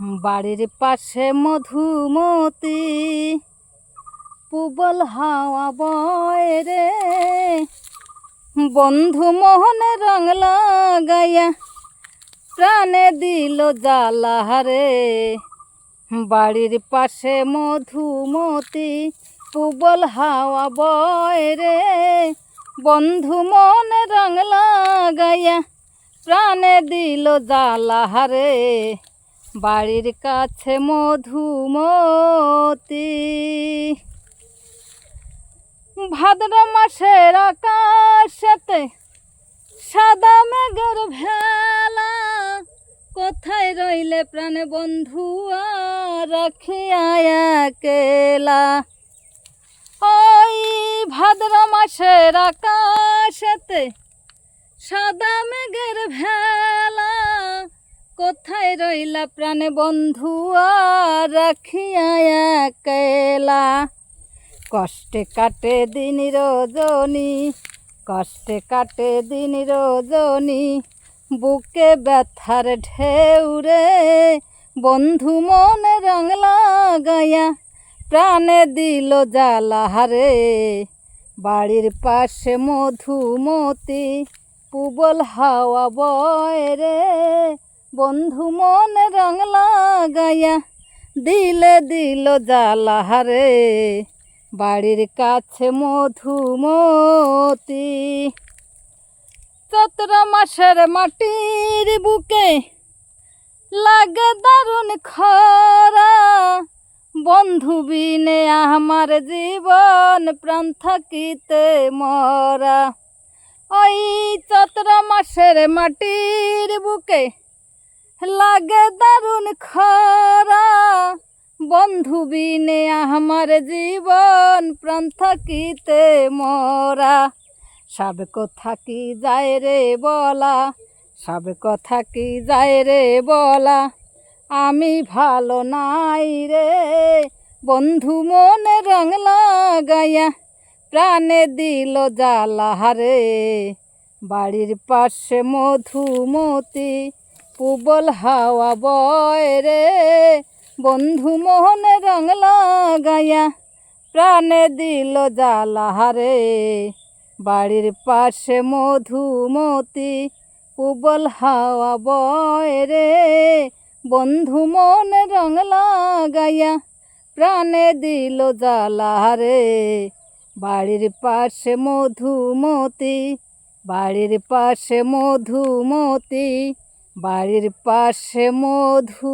বাড়ির পাশে মধুমতি, পুবল হাওয়া বয় রে। বন্ধু মোহনে রং লাগাইয়া প্রাণে দিল জ্বালা রে বাড়ির পাশে মধুমতি, পুবল হাওয়া বয় রে। বন্ধু মনে রং লাগাইয়া প্রাণে দিল জ্বালা রে বাড়ির কাছে মধুমতি। ভাদ্র মাসের আকাশেতে সাদা মেঘের ভেলা, কোথায় রইলে প্রাণে বন্ধু রাখিয়া একেলা? ওই ভাদ্র মাসের আকাশেতে সাদা মেঘের ভেলা রইলা প্রাণে বন্ধু রাখিয়া একেলা। কষ্টে কাটে দিন রজনী, কষ্টে কাটে দিন রজনী। বুকে ব্যথার ঢেউ রে, বন্ধু মনে রং লাগাইয়া প্রাণে দিল জ্বালা রে বাড়ির পাশে মধুমতি, পুবল হাওয়া বয় রে বন্ধু মন রং লাগাইয়া, দিলে দিল জ্বালা রে বাড়ির কাছে মধুমতি, চৈত্র মাসের মাটির বুকে লাগে দারুণ খরা। বন্ধু বিনে আমার জীবন প্রাণ থাকিতে মরা। ওই চৈত্র মাসের মাটির বুকে লাগে দারুণ খরা। বন্ধু বিনে আমার জীবন, প্রাণ থাকিতে মরা। সব কথা কি যায় রে বলা? সব কথা কি যায় রে বলা? আমি ভালো নাই রে। বন্ধু মনে রং লাগাইয়া প্রাণে দিল জ্বালা রে বাড়ির পাশে মধুমতি পুবল হাওয়া বয় রে। বন্ধু মোহনে রং লাগাইয়া প্রাণে দিল জ্বালা রে বাড়ির পাশে মধুমতি পুবল হাওয়া বয় রে। বন্ধু মনে রং লাগাইয়া প্রাণে দিল জ্বালা বাড়ির পাশে মধুমতি, বাড়ির পাশে মধুমতি বাড়ির পাশে মধুমতি।